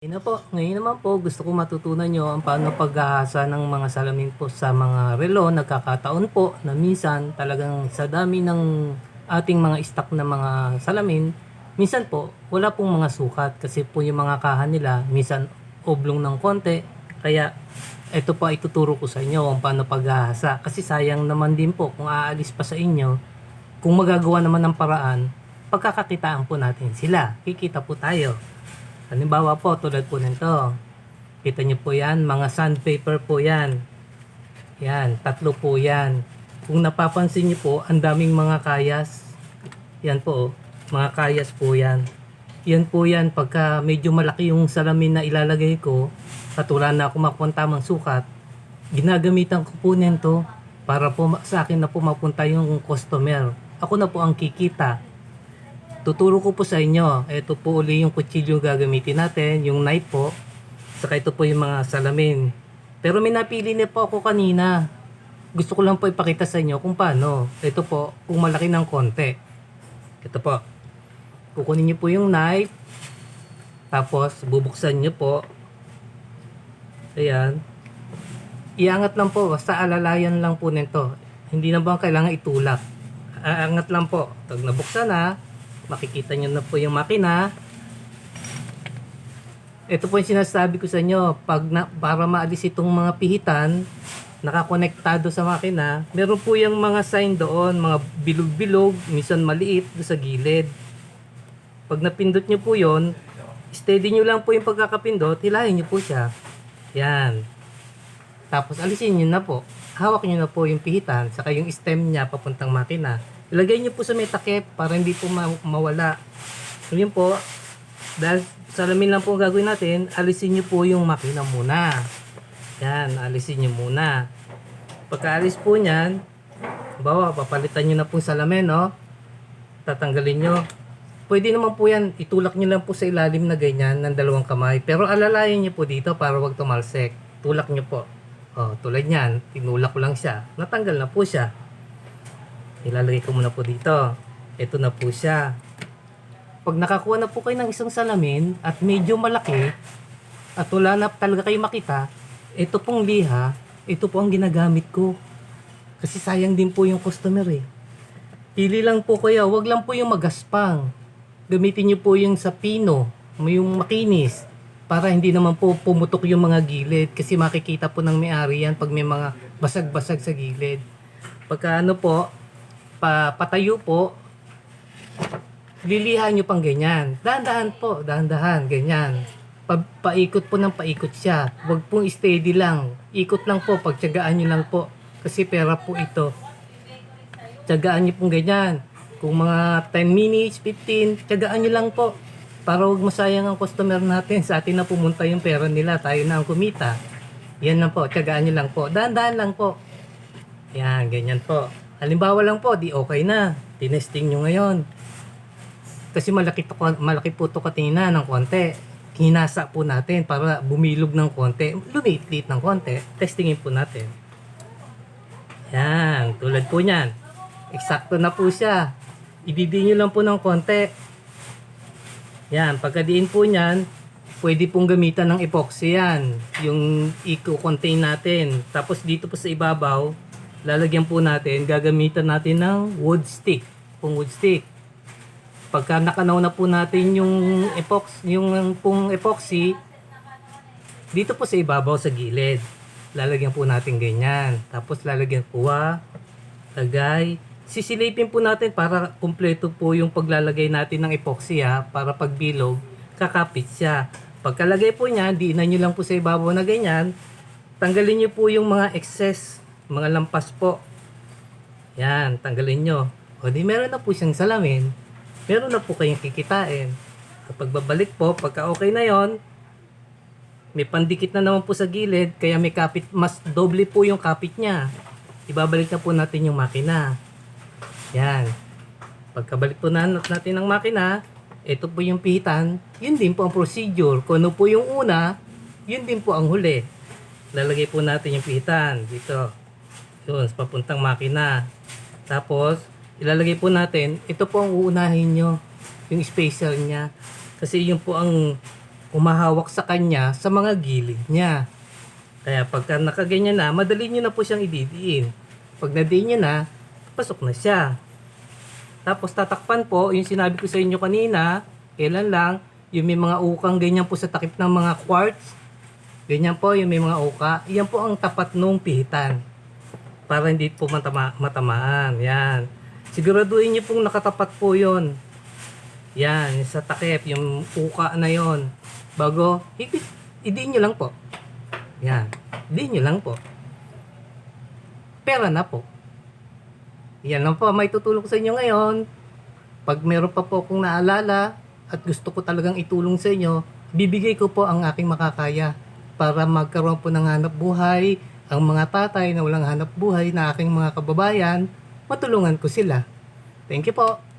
Yun na po, ngayon naman po gusto ko matutunan nyo ang paano paghahasa ng mga salamin po sa mga relo. Nagkakataon po na minsan talagang sa dami ng ating mga stock na mga salamin, minsan po wala pong mga sukat kasi po yung mga kahan nila minsan oblong ng konti. Kaya ito po ay tuturo ko sa inyo kung paano paghahasa. Kasi sayang naman din po kung aalis pa sa inyo, kung magagawa naman ng paraan, pagkakakitaan po natin sila. Kikita po tayo. Halimbawa po, tulad po nito. Kita niyo po yan, mga sandpaper po yan. Yan, tatlo po yan. Kung napapansin niyo po, ang daming mga kayas. Yan po, oh. mga kayas po yan. Yan po yan, pagka medyo malaki yung salamin na ilalagay ko, at wala na ako makuha tamang sukat, ginagamitan ko po nito para po sa akin na po mapunta yung customer. Ako na po ang kikita tuturo ko po sa inyo. Ito po uli yung kutsilyo gagamitin natin, yung knife po. Saka ito po yung mga salamin. Pero may napili na po ako kanina. Gusto ko lang po ipakita sa inyo kung paano. Ito po, kung malaki ng konti. Ito po. Kukunin niyo po yung knife. Tapos, bubuksan niyo po. Ayan. Iangat lang po. Basta alalayan lang po nito. Hindi na ba kailangan itulak. Aangat lang po. Pag nabuksan na, makikita nyo na po yung makina. Ito po yung sinasabi ko sa inyo, pag na, para maalis itong mga pihitan, nakakonektado sa makina, meron po yung mga sign doon, mga bilog-bilog, minsan maliit sa gilid. Pag napindot nyo po yon, steady nyo lang po yung pagkakapindot, hilahin nyo po siya. Yan. Tapos alisin nyo na po. Hawak nyo na po yung pihitan, saka yung stem niya papuntang makina. Ilagay nyo po sa may takip para hindi po ma- mawala. So yun po, dahil salamin lang po ang gagawin natin, alisin nyo po yung makina muna. Yan, alisin nyo muna. Pagkaalis po niyan, bawa, papalitan nyo na po salamin, no? Tatanggalin nyo. Pwede naman po yan, itulak nyo lang po sa ilalim na ganyan ng dalawang kamay. Pero alalayan nyo po dito para wag tumalsik. Tulak nyo po. Oh, tulad niyan, tinulak ko lang siya. Natanggal na po siya. Ilalagay ko muna po dito. Ito na po siya. Pag nakakuha na po kayo ng isang salamin at medyo malaki at wala na talaga kayo makita, ito pong liha, ito po ang ginagamit ko. Kasi sayang din po yung customer eh. Pili lang po kayo, wag lang po yung magaspang. Gamitin niyo po yung sa pino, yung makinis, para hindi naman po pumutok yung mga gilid kasi makikita po ng may-ari yan pag may mga basag-basag sa gilid. Pagka ano po, pa, patayo po, lilihan nyo pang ganyan. Dahan-dahan po, dahan-dahan, ganyan. Pa, paikot po ng paikot siya. Huwag pong steady lang. Ikot lang po, pagtyagaan nyo lang po. Kasi pera po ito. Tyagaan nyo pong ganyan. Kung mga 10 minutes, 15, tyagaan nyo lang po. Para huwag masayang ang customer natin. Sa atin na pumunta yung pera nila. Tayo na ang kumita. Yan lang po. Tyagaan nyo lang po. Dahan-dahan lang po. Yan, ganyan po. Halimbawa lang po, di okay na. Tinesting nyo ngayon. Kasi malaki, to, malaki po ito katina ng konti. Hinasa po natin para bumilog ng konti. Lumiit-liit ng konti. Testingin po natin. Yan, tulad po niyan. Eksakto na po siya. Ididi nyo lang po ng konti. Yan, pagkadiin po niyan, pwede pong gamitan ng epoxy yan. Yung i-contain natin. Tapos dito po sa ibabaw, lalagyan po natin, gagamitan natin ng wood stick. Pong wood stick. Pagka nakanaw na po natin yung epox, yung pong epoxy, dito po sa ibabaw sa gilid. Lalagyan po natin ganyan. Tapos lalagyan po ah, lagay. Sisilipin po natin para kumpleto po yung paglalagay natin ng epoxy ha, para pagbilog, kakapit siya. Pagkalagay po niya, diinan nyo lang po sa ibabaw na ganyan. Tanggalin nyo po yung mga excess, mga lampas po. Yan, tanggalin nyo. O di meron na po siyang salamin. Meron na po kayong kikitain. Kapag babalik po, pagka okay na yon, may pandikit na naman po sa gilid, kaya may kapit, mas doble po yung kapit niya. Ibabalik na po natin yung makina. Yan. Pagkabalik po na natin ng makina, ito po yung pihitan, yun din po ang procedure. Kung ano po yung una, yun din po ang huli. Lalagay po natin yung pihitan dito. Yun, papuntang makina. Tapos, ilalagay po natin, ito po ang uunahin nyo, yung spacer niya. Kasi yun po ang umahawak sa kanya sa mga gilid niya. Kaya pagka nakaganyan na, madali nyo na po siyang ididiin. Pag nadiin nyo na, pasok na siya. Tapos tatakpan po, yung sinabi ko sa inyo kanina, kailan lang, yung may mga ukang ganyan po sa takip ng mga quartz, ganyan po yung may mga uka, yan po ang tapat nung pihitan. Para hindi po matama, matamaan. Yan. Siguraduhin nyo pong nakatapat po yon Yan, sa takip, yung uka na yon Bago, higit, idiin nyo lang po. Yan. Idiin nyo lang po. Pera na po. Yan lang po, may tutulong sa inyo ngayon. Pag meron pa po akong naalala at gusto ko talagang itulong sa inyo, bibigay ko po ang aking makakaya para magkaroon po ng hanap buhay ang mga tatay na walang hanap buhay na aking mga kababayan, matulungan ko sila. Thank you po.